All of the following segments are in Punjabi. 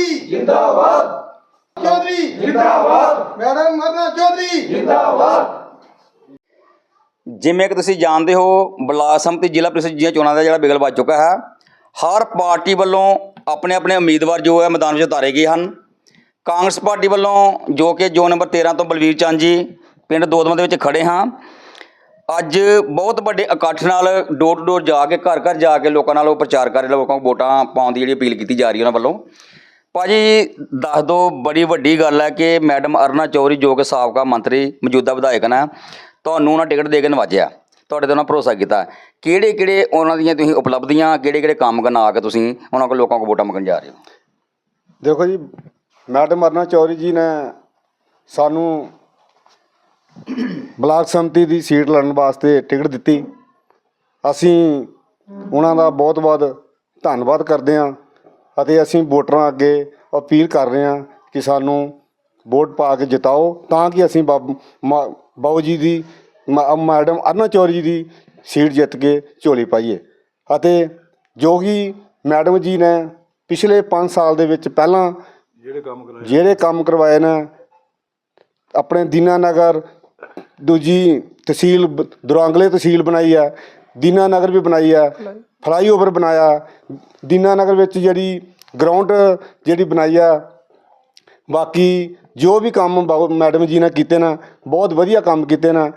ਚੌਧਰੀ। ਜਿੰਦਾਬਾਦ। ਚੌਧਰੀ। ਜਿੰਦਾਬਾਦ। ਮੈਡਮ ਮਰਨਾ ਚੌਧਰੀ। ਜਿਵੇਂ ਕਿ ਤੁਸੀਂ ਜਾਣਦੇ ਹੋ ਬਲਾਕ ਸੰਮਤੀ ਜ਼ਿਲ੍ਹਾ ਪ੍ਰੀਸ਼ਦ ਦੀਆਂ ਚੋਣਾਂ ਦਾ ਜਿਹੜਾ ਬਿਗਲ ਵੱਜ ਚੁੱਕਾ ਹੈ ਹਰ ਪਾਰਟੀ ਵੱਲੋਂ ਆਪਣੇ ਆਪਣੇ ਉਮੀਦਵਾਰ ਜੋ ਹੈ ਮੈਦਾਨ ਵਿੱਚ ਉਤਾਰੇ ਗਏ ਹਨ। ਕਾਂਗਰਸ ਪਾਰਟੀ ਵੱਲੋਂ ਜੋ ਕਿ ਜੋ ਨੰਬਰ 13 ਤੋਂ ਬਲਵੀਰ ਚੰਦ ਜੀ ਪਿੰਡ ਦੋਦਮਾ ਦੇ ਵਿੱਚ ਖੜੇ ਹਾਂ ਅੱਜ ਬਹੁਤ ਵੱਡੇ ਇਕੱਠ ਨਾਲ ਡੋਰ ਟੂ ਡੋਰ ਜਾ ਕੇ ਘਰ ਘਰ ਜਾ ਕੇ ਲੋਕਾਂ ਨਾਲ ਉਹ ਪ੍ਰਚਾਰ ਕਰ ਰਹੇ ਲੋਕਾਂ ਨੂੰ ਵੋਟਾਂ ਪਾਉਣ ਦੀ ਜਿਹੜੀ ਅਪੀਲ ਕੀਤੀ ਜਾ ਰਹੀ ਹੈ ਉਹਨਾਂ ਵੱਲੋਂ। ਭਾਜੀ, ਦੱਸ ਦਿਓ ਬੜੀ ਵੱਡੀ ਗੱਲ ਹੈ ਕਿ ਮੈਡਮ ਅਰਨਾ ਚੌਧਰੀ ਜੋ ਕਿ ਸਾਬਕਾ ਮੰਤਰੀ, ਮੌਜੂਦਾ ਵਿਧਾਇਕ ਨੇ, ਤੁਹਾਨੂੰ ਉਹਨਾਂ ਟਿਕਟ ਦੇ ਕੇ ਨਵਾਜਿਆ। ਤੁਹਾਡੇ ਤੇ ਉਹਨਾਂ ਭਰੋਸਾ ਕੀਤਾ। ਕਿਹੜੇ ਕਿਹੜੇ ਉਹਨਾਂ ਦੀਆਂ ਤੁਸੀਂ ਉਪਲਬਧੀਆਂ ਕਿਹੜੇ ਕਿਹੜੇ ਕੰਮ ਗਨਾ ਕੇ ਤੁਸੀਂ ਉਹਨਾਂ ਕੋਲ ਲੋਕਾਂ ਕੋਲ ਵੋਟਾਂ ਮੰਗਣ ਜਾ ਰਹੇ ਹੋ? ਦੇਖੋ ਜੀ, ਮੈਡਮ ਅਰਨਾ ਚੌਧਰੀ ਜੀ ਨੇ ਸਾਨੂੰ ਬਲਾਕ ਸੰਮਤੀ ਦੀ ਸੀਟ ਲੜਨ ਵਾਸਤੇ ਟਿਕਟ ਦਿੱਤੀ। ਅਸੀਂ ਉਹਨਾਂ ਦਾ ਬਹੁਤ-ਬਹੁਤ ਧੰਨਵਾਦ ਕਰਦੇ ਹਾਂ। ਅਤੇ ਅਸੀਂ ਵੋਟਰਾਂ ਅੱਗੇ ਅਪੀਲ ਕਰ ਰਹੇ ਹਾਂ ਕਿ ਸਾਨੂੰ ਵੋਟ ਪਾ ਕੇ ਜਿਤਾਓ ਤਾਂ ਕਿ ਅਸੀਂ ਬਾਬ- ਜੀ ਦੀ ਮ- ਮੈਡਮ ਅਰਨਾ ਚੌਧਰੀ ਜੀ ਦੀ ਸੀਟ ਜਿੱਤ ਕੇ ਝੋਲੀ ਪਾਈਏ। ਅਤੇ ਜੋ ਕਿ ਮੈਡਮ ਜੀ ਨੇ ਪਿਛਲੇ 5 ਸਾਲ ਦੇ ਵਿੱਚ ਪਹਿਲਾਂ ਜਿਹੜੇ ਕੰਮ ਕਰਵਾਏ ਨੇ ਆਪਣੇ ਦੀਨਾਨਗਰ ਦੂਜੀ ਤਹਿਸੀਲ ਬ- ਦੁਰਾਂਗਲੇ ਤਹਿਸੀਲ ਬਣਾਈ ਹੈ ਦੀਨਾਨਗਰ ਵੀ ਬਣਾਈ ਹੈ। ਫਲਾਈਓਵਰ ਬਣਾਇਆ ਦੀਨਾਨਗਰ ਵਿੱਚ ਜਿਹੜੀ ਗਰਾਊਂਡ ਜਿਹੜੀ ਬਣਾਈ ਆ, ਬਾਕੀ ਜੋ ਵੀ ਕੰਮ ਬਾਬੂ ਮੈਡਮ ਜੀ ਨੇ ਕੀਤੇ ਨਾ, ਬਹੁਤ ਵਧੀਆ ਕੰਮ ਕੀਤੇ ਨਾ,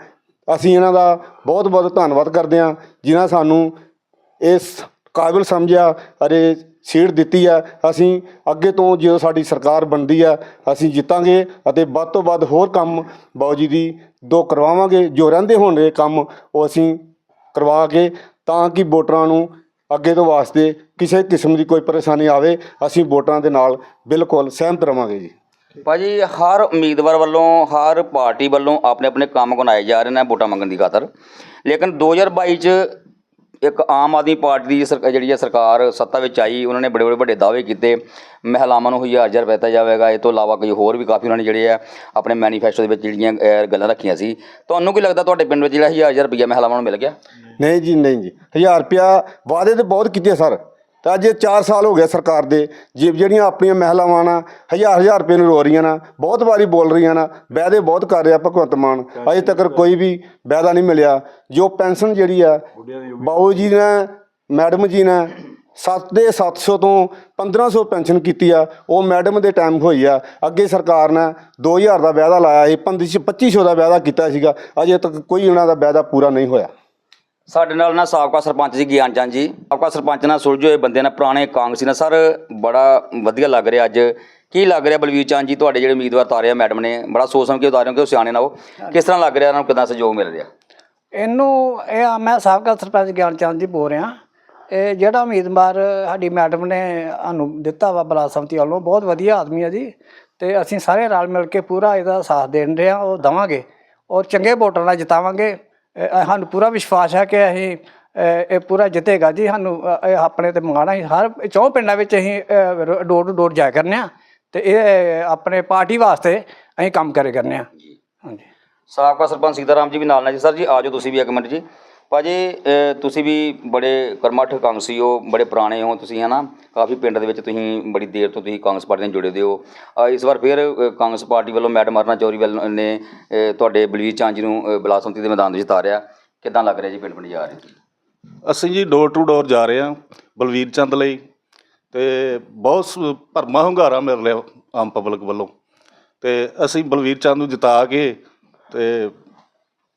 ਅਸੀਂ ਇਹਨਾਂ ਦਾ ਬਹੁਤ ਬਹੁਤ ਧੰਨਵਾਦ ਕਰਦੇ ਹਾਂ, ਜਿਨ੍ਹਾਂ ਸਾਨੂੰ ਇਸ ਕਾਬਿਲ ਸਮਝਿਆ ਅਤੇ ਸੀਟ ਦਿੱਤੀ ਆ, ਅਸੀਂ ਅੱਗੇ ਤੋਂ ਜਦੋਂ ਸਾਡੀ ਸਰਕਾਰ ਬਣਦੀ ਆ, ਅਸੀਂ ਜਿੱਤਾਂਗੇ ਅਤੇ ਵੱਧ ਤੋਂ ਵੱਧ ਹੋਰ ਕੰਮ ਬਾਊ ਜੀ ਦੀ ਦੋ ਕਰਵਾਵਾਂਗੇ, ਜੋ ਰਹਿੰਦੇ ਹੋਣਗੇ ਕੰਮ, ਉਹ ਅਸੀਂ ਕਰਵਾ ਕੇ ਤਾਂ ਕਿ ਵੋਟਰਾਂ ਨੂੰ ਅੱਗੇ ਤੋਂ ਵਾਸਤੇ ਕਿਸੇ ਕਿਸਮ ਦੀ ਕੋਈ ਪਰੇਸ਼ਾਨੀ ਆਵੇ, ਅਸੀਂ ਵੋਟਰਾਂ ਦੇ ਨਾਲ ਬਿਲਕੁਲ ਸਹਿਮਤ ਰਵਾਂਗੇ ਜੀ। ਭਾਜੀ, ਹਰ ਉਮੀਦਵਾਰ ਵੱਲੋਂ, ਹਰ ਪਾਰਟੀ ਵੱਲੋਂ ਆਪਣੇ ਆਪਣੇ ਕੰਮ ਗਨਾਏ ਜਾ ਰਹੇ ਨੇ ਵੋਟਾਂ ਮੰਗਣ ਦੀ ਖਾਤਰ। ਲੇਕਿਨ 2022 ਚ ਇੱਕ ਆਮ ਆਦਮੀ ਪਾਰਟੀ ਦੀ ਸਰਕਾਰ ਜਿਹੜੀ ਹੈ ਸਰਕਾਰ, ਸੱਤਾ ਵਿੱਚ ਆਈ, ਉਹਨਾਂ ਨੇ ਬੜੇ ਬੜੇ ਵੱਡੇ ਦਾਅਵੇ ਕੀਤੇ। ਮਹਿਲਾਵਾਂ ਨੂੰ ਹਜ਼ਾਰ ਹਜ਼ਾਰ ਰੁਪਏ ਦਿੱਤਾ ਜਾਵੇਗਾ। ਇਹ ਤੋਂ ਇਲਾਵਾ ਕੋਈ ਹੋਰ ਵੀ ਕਾਫੀ ਉਹਨਾਂ ਨੇ ਜਿਹੜੇ ਆ ਆਪਣੇ ਮੈਨੀਫੈਸਟੋ ਦੇ ਵਿੱਚ ਜਿਹੜੀਆਂ ਗੱਲਾਂ ਰੱਖੀਆਂ ਸੀ। ਤੁਹਾਨੂੰ ਕੀ ਲੱਗਦਾ ਤੁਹਾਡੇ ਪਿੰਡ ਵਿੱਚ ਜਿਹੜਾ ਹਜ਼ਾਰ ਹਜ਼ਾਰ ਰੁਪਏ ਮਹਿਲਾਵਾਂ ਨੂੰ ਮਿਲ ਗਿਆ? ਨਹੀਂ ਜੀ ਨਹੀਂ ਜੀ। 1000 ਰੁਪਿਆ ਵਾਅਦੇ ਤੇ ਬਹੁਤ ਕੀਤੇ ਸਰ। ਤਾਂ ਅੱਜ 4 ਸਾਲ ਹੋ ਗਏ ਸਰਕਾਰ ਦੇ, ਜੇ ਜਿਹੜੀਆਂ ਆਪਣੀਆਂ ਮਹਿਲਾਵਾਂ ਨਾ ਹਜ਼ਾਰ ਹਜ਼ਾਰ ਰੁਪਏ ਨੂੰ ਰੋ ਰਹੀਆਂ ਨਾ, ਬਹੁਤ ਵਾਰੀ ਬੋਲ ਰਹੀਆਂ ਨਾ, ਵਾਅਦੇ ਬਹੁਤ ਕਰ ਰਿਹਾ ਭਗਵੰਤ ਮਾਨ। ਅਜੇ ਤੱਕ ਕੋਈ ਵੀ ਵਾਅਦਾ ਨਹੀਂ ਮਿਲਿਆ। ਜੋ ਪੈਨਸ਼ਨ ਜਿਹੜੀ ਆ, ਬਾਊ ਜੀ ਨੇ, ਮੈਡਮ ਜੀ ਨੇ 7 ਦੇ 700 ਤੋਂ 1500 ਪੈਨਸ਼ਨ ਕੀਤੀ ਆ, ਉਹ ਮੈਡਮ ਦੇ ਟਾਈਮ ਹੋਈ ਆ। ਅੱਗੇ ਸਰਕਾਰ ਨੇ 2000 ਦਾ ਵਾਅਦਾ ਲਾਇਆ ਸੀ 2500 ਦਾ ਵਾਅਦਾ ਕੀਤਾ ਸੀਗਾ। ਅਜੇ ਤੱਕ ਕੋਈ ਉਹਨਾਂ ਦਾ ਵਾਅਦਾ ਪੂਰਾ ਨਹੀਂ ਹੋਇਆ। ਸਾਡੇ ਨਾਲ ਨਾ ਸਾਬਕਾ ਸਰਪੰਚ ਜੀ ਗਿਆਨ ਚੰਦ ਜੀ ਸਾਬਕਾ ਸਰਪੰਚ ਨਾਲ ਸੁਲਝੇ ਹੋਏ ਬੰਦੇ ਨਾਲ ਪੁਰਾਣੇ ਕਾਂਗਰਸੀ ਨਾਲ। ਸਰ ਬੜਾ ਵਧੀਆ ਲੱਗ ਰਿਹਾ ਅੱਜ। ਕੀ ਲੱਗ ਰਿਹਾ ਬਲਵੀਰ ਚੰਦ ਜੀ ਤੁਹਾਡੇ ਜਿਹੜੇ ਉਮੀਦਵਾਰ ਤਾਰੇ ਮੈਡਮ ਨੇ? ਬੜਾ ਸੋਚ ਸਮਝ ਕੇ ਉਤਾਰੇ ਕਿ ਉਹ ਸਿਆਣੇ ਨਾ ਹੋ ਕਿਸ ਤਰ੍ਹਾਂ ਲੱਗ ਰਿਹਾ ਇਹਨਾਂ ਨੂੰ ਕਿਦਾਂ ਸਹਿਯੋਗ ਮਿਲ ਰਿਹਾ? ਇਹਨੂੰ ਇਹ ਆ, ਮੈਂ ਸਾਬਕਾ ਸਰਪੰਚ ਗਿਆਨ ਚੰਦ ਜੀ ਬੋਲ ਰਿਹਾ। ਇਹ ਜਿਹੜਾ ਉਮੀਦਵਾਰ ਸਾਡੀ ਮੈਡਮ ਨੇ ਸਾਨੂੰ ਦਿੱਤਾ ਵਾ ਬਲਾਕ ਸੰਮਤੀ ਵੱਲੋਂ ਬਹੁਤ ਵਧੀਆ ਆਦਮੀ ਆ ਜੀ। ਤੇ ਅਸੀਂ ਸਾਰੇ ਰਲ ਮਿਲ ਕੇ ਪੂਰਾ ਇਹਦਾ ਸਾਥ ਦੇਣ ਰਹੇ ਆ ਉਹ ਦਵਾਂਗੇ। ਔਰ ਚੰਗੇ ਵੋਟਰਾਂ ਨਾਲ ਜਿਤਾਵਾਂਗੇ। ਸਾਨੂੰ ਪੂਰਾ ਵਿਸ਼ਵਾਸ ਹੈ ਕਿ ਅਸੀਂ, ਇਹ ਪੂਰਾ ਜਿੱਤੇਗਾ ਜੀ ਸਾਨੂੰ ਇਹ ਆਪਣੇ ਤੇ ਮੰਗਾਣਾ ਹਰ ਚੌਂ ਪਿੰਡਾਂ ਵਿੱਚ ਅਸੀਂ ਡੋਰ ਟੂ ਡੋਰ ਜਾਇਆ ਕਰਨੇ ਆ ਤੇ ਇਹ ਆਪਣੇ ਪਾਰਟੀ ਵਾਸਤੇ ਅਸੀਂ ਕੰਮ ਕਰੇ ਕਰਨੇ ਆ ਹਾਂਜੀ। ਸਾਬਕਾ ਸਰਪੰਚ ਸੀਤਾਰਾਮ ਜੀ ਵੀ ਨਾਲ ਨੇ ਜੀ। ਸਰ ਜੀ ਆਜੋ ਤੁਸੀਂ ਵੀ ਇੱਕ ਮਿੰਟ ਜੀ। ਭਾਜੀ ਅਹ, ਤੁਸੀਂ ਵੀ ਬੜੇ ਕਰਮਠ ਕਾਂਗਰਸੀ ਹੋ, ਬੜੇ ਪੁਰਾਣੇ ਹੋ ਤੁਸੀਂ, ਹਨਾ? ਕਾਫੀ ਪਿੰਡ ਦੇ ਵਿੱਚ ਤੁਸੀਂ ਬੜੀ ਦੇਰ ਤੋਂ ਤੁਸੀਂ ਕਾਂਗਰਸ ਪਾਰਟੀ ਨਾਲ ਜੁੜੇ ਦੇ ਹੋ। ਇਸ ਵਾਰ ਫਿਰ ਕਾਂਗਰਸ ਪਾਰਟੀ ਵੱਲੋਂ ਮੈਡਮ ਅਰਨਾ ਚੌਰੀ ਵੱਲ ਨੇ ਤੁਹਾਡੇ ਬਲਵੀਰ ਚਾਂਦ ਜੀ ਨੂੰ ਬਲਾਸਮਤੀ ਦੇ ਮੈਦਾਨ ਦੇ ਵਿੱਚ ਉਤਾਰਿਆ। ਕਿਦਾਂ ਲੱਗ ਰਿਹਾ ਜੀ ਪਿੰਡ ਪਿੰਡ ਜਾ ਰਹੇ ਅਸੀਂ ਜੀ ਡੋਰ ਟੂ ਡੋਰ ਜਾ ਰਹੇ ਹਾਂ ਬਲਵੀਰ ਚੰਦ ਲਈ ਤੇ ਬਹੁਤ ਸ- ਭਰਮਾ ਹੁੰਗਾਰਾ ਮਿਲ ਰਿਹਾ ਆਮ ਪਬਲਿਕ ਵੱਲੋਂ। ਤੇ ਅਸੀਂ ਬਲਵੀਰ ਚੰਦ ਨੂੰ ਜਿਤਾ ਕੇ ਤੇ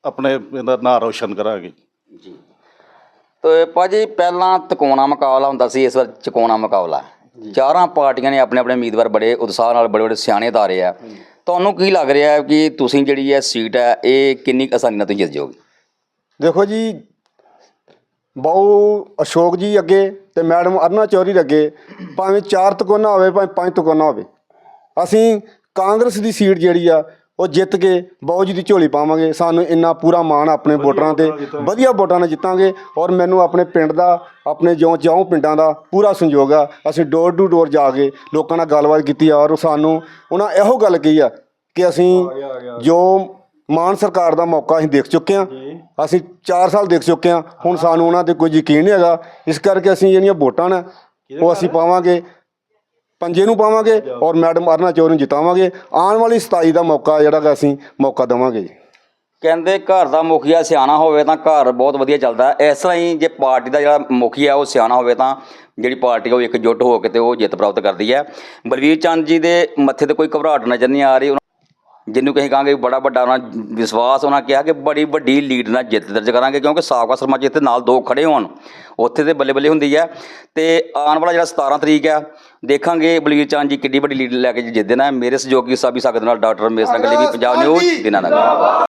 ਆਪਣੇ ਇਹਦਾ ਨਾਂ ਰੋਸ਼ਨ ਕਰਾਂਗੇ। ਜੀ। ਤੇ ਭਾਜੀ ਪਹਿਲਾਂ ਤਕੋਣਾ ਮੁਕਾਬਲਾ ਹੁੰਦਾ ਸੀ ਇਸ ਵਾਰ ਚਕੋਣਾ ਮੁਕਾਬਲਾ। ਹੈ। ਚਾਰਾਂ ਪਾਰਟੀਆਂ ਨੇ ਆਪਣੇ ਆਪਣੇ ਉਮੀਦਵਾਰ ਬੜੇ ਉਤਸ਼ਾਹ ਨਾਲ ਬੜੇ ਬੜੇ ਸਿਆਣੇ ਤਾਰੇ ਆ। ਤੁਹਾਨੂੰ ਕੀ ਲੱਗ ਰਿਹਾ ਹੈ ਕਿ ਤੁਸੀਂ ਜਿਹੜੀ ਇਹ ਸੀਟ ਹੈ ਇਹ ਕਿੰਨੀ ਆਸਾਨੀ ਨਾਲ ਤੁਸੀਂ ਜਿੱਤ ਜਾਓਗੇ? ਦੇਖੋ ਜੀ ਬਾਊ ਅਸ਼ੋਕ ਜੀ ਅੱਗੇ ਤੇ ਮੈਡਮ ਅਰਨਾ ਚੌਧਰੀ ਦੇ ਅੱਗੇ ਭਾਵੇਂ ਚਾਰ ਤਕੋਨਾ ਹੋਵੇ ਭਾਵੇਂ ਪੰਜ ਤਕੋਨਾ ਹੋਵੇ। ਅਸੀਂ ਕਾਂਗਰਸ ਦੀ ਸੀਟ ਜਿਹੜੀ ਆ ਉਹ ਜਿੱਤ ਕੇ ਬਾਊ ਜੀ ਦੀ ਝੋਲੀ ਪਾਵਾਂਗੇ। ਸਾਨੂੰ ਇੰਨਾ ਪੂਰਾ ਮਾਣ ਆਪਣੇ ਵੋਟਰਾਂ ਤੇ। ਵਧੀਆ ਵੋਟਾਂ ਨਾਲ ਜਿੱਤਾਂਗੇ ਔਰ ਮੈਨੂੰ ਆਪਣੇ ਪਿੰਡ ਦਾ ਆਪਣੇ ਜਿਉਂ ਜਿਉਂ ਪਿੰਡਾਂ ਦਾ ਪੂਰਾ ਸੰਯੋਗ ਆ। ਅਸੀਂ ਡੋਰ ਟੂ ਡੋਰ ਜਾ ਕੇ ਲੋਕਾਂ ਨਾਲ ਗੱਲਬਾਤ ਕੀਤੀ ਆ ਔਰ ਸਾਨੂੰ ਉਹਨਾਂ ਇਹੋ ਗੱਲ ਕਹੀ ਆ ਕਿ ਅਸੀਂ ਜੋ ਮਾਨ ਸਰਕਾਰ ਦਾ ਮੌਕਾ ਅਸੀਂ ਦੇਖ ਚੁੱਕੇ ਹਾਂ ਅਸੀਂ 4 ਸਾਲ ਦੇਖ ਚੁੱਕੇ ਹਾਂ ਹੁਣ ਸਾਨੂੰ ਉਹਨਾਂ ਤੇ ਕੋਈ ਯਕੀਨ ਨਹੀਂ ਹੈਗਾ। ਇਸ ਕਰਕੇ ਅਸੀਂ ਜਿਹੜੀਆਂ ਵੋਟਾਂ ਨੇ ਉਹ ਅਸੀਂ ਪਾਵਾਂਗੇ। ਪੰਜੇ ਨੂੰ ਪਾਵਾਂਗੇ ਔਰ ਮੈਡਮ ਅਰਨਾ ਚੌਰ ਨੂੰ ਜਿਤਾਵਾਂਗੇ। ਆਉਣ ਵਾਲੀ 27 ਦਾ ਮੌਕਾ ਜਿਹੜਾ ਕਿ ਅਸੀਂ ਮੌਕਾ ਦੇਵਾਂਗੇ ਜੀ। ਕਹਿੰਦੇ ਘਰ ਦਾ ਮੁਖੀਆ ਸਿਆਣਾ ਹੋਵੇ ਤਾਂ ਘਰ ਬਹੁਤ ਵਧੀਆ ਚੱਲਦਾ। ਇਸ ਤਰ੍ਹਾਂ ਹੀ ਜੇ ਪਾਰਟੀ ਦਾ ਜਿਹੜਾ ਮੁਖੀਆ ਉਹ ਸਿਆਣਾ ਹੋਵੇ ਤਾਂ ਜਿਹੜੀ ਪਾਰਟੀ ਉਹ ਇਕਜੁੱਟ ਹੋ ਕੇ ਤੇ ਉਹ ਜਿੱਤ ਪ੍ਰਾਪਤ ਕਰਦੀ ਹੈ। ਬਲਵੀਰ ਚੰਦ ਜੀ ਦੇ ਮੱਥੇ ਤੇ ਕੋਈ ਘਬਰਾਹਟ ਨਜ਼ਰ ਨਹੀਂ ਆ ਰਹੀ। ਜਿਹਨੂੰ ਕਹੀਂ ਕਹਾਂਗੇ ਬੜਾ ਵੱਡਾ ਉਹਨਾਂ ਵਿਸ਼ਵਾਸ ਉਹਨਾਂ ਕਿਹਾ ਕਿ ਬੜੀ ਵੱਡੀ ਲੀਡ ਨਾਲ ਜਿੱਤ ਦਰਜ ਕਰਾਂਗੇ, ਕਿਉਂਕਿ ਸਾਬਕਾ ਸਰਪੰਚ ਇੱਥੇ ਨਾਲ ਦੋ ਖੜੇ ਹੋਣ, ਉੱਥੇ ਤੇ ਬੱਲੇ ਬੱਲੇ ਹੁੰਦੀ ਹੈ। ਤੇ ਆਉਣ ਵਾਲਾ ਜਿਹੜਾ 17 ਤਰੀਕ ਹੈ, ਦੇਖਾਂਗੇ ਬਲਵੀਰ ਚੰਦ ਜੀ ਕਿੱਡੀ ਵੱਡੀ ਲੀਡ ਲੈ ਕੇ ਜਿੱਤਦੇ ਨੇ। ਮੇਰੇ ਸਹਿਯੋਗੀ ਸਾਬੀ ਸਕਦ ਨਾਲ ਡਾਕਟਰ ਰਮੇਸ਼ ਨਗਰ ਵੀ ਪੰਜਾਬ ਨਿਊਜ਼ ਦਿਨਾਨਗਰ